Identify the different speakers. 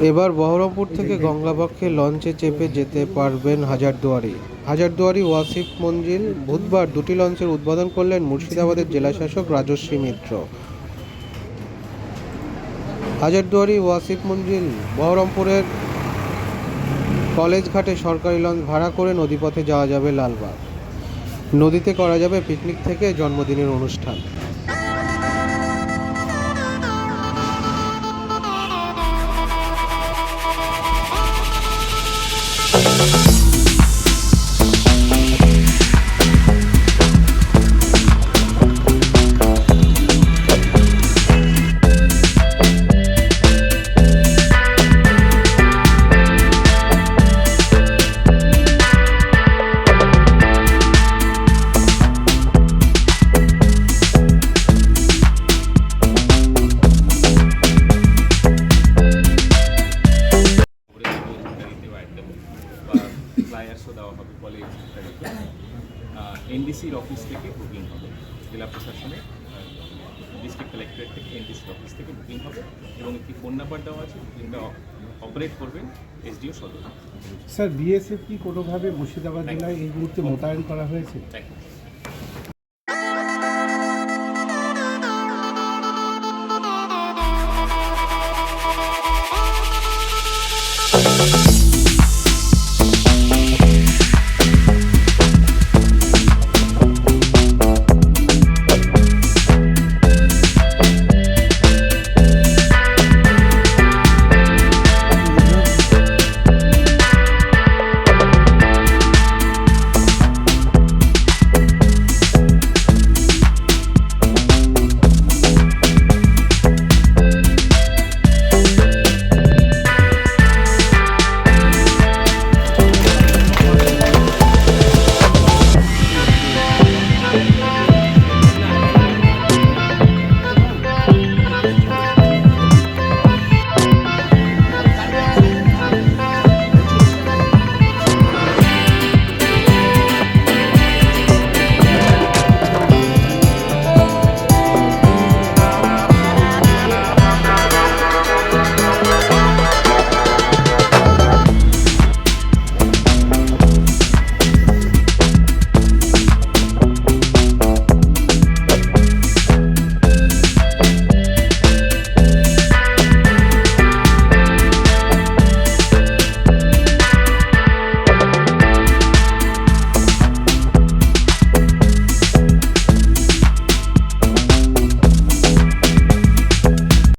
Speaker 1: এবার বহরমপুর থেকে গঙ্গাবক্ষে লঞ্চে চেপে যেতে পারবেন হাজারদুয়ারি। হাজারদুয়ারি ওয়াসিফ মঞ্জিল বুধবার দুটি লঞ্চের উদ্বোধন করলেন মুর্শিদাবাদের জেলাশাসক রাজস্বী মিত্র। হাজারদুয়ারি ওয়াসিফ মঞ্জিল বহরমপুরের কলেজ ঘাটে সরকারি লঞ্চ ভাড়া করে নদীপথে যাওয়া যাবে লালবাগ। নদীতে করা যাবে পিকনিক থেকে জন্মদিনের অনুষ্ঠান।
Speaker 2: Thank you. কলেজ এনডিসির অফিস থেকে বুকিং হবে। জেলা প্রশাসনের ডিস্ট্রিক্ট কালেক্টরেট থেকে এনডিসির অফিস থেকে বুকিং হবে এবং একটি ফোন নাম্বার দেওয়া আছে বুকিংটা অপারেট করবেন এসডিও সদর।
Speaker 3: স্যার বিএসএফ কি কোনোভাবে মুর্শিদাবাদ জেলায় এই মুহূর্তে মোতায়েন করা হয়েছে?
Speaker 2: Thank you
Speaker 4: Thank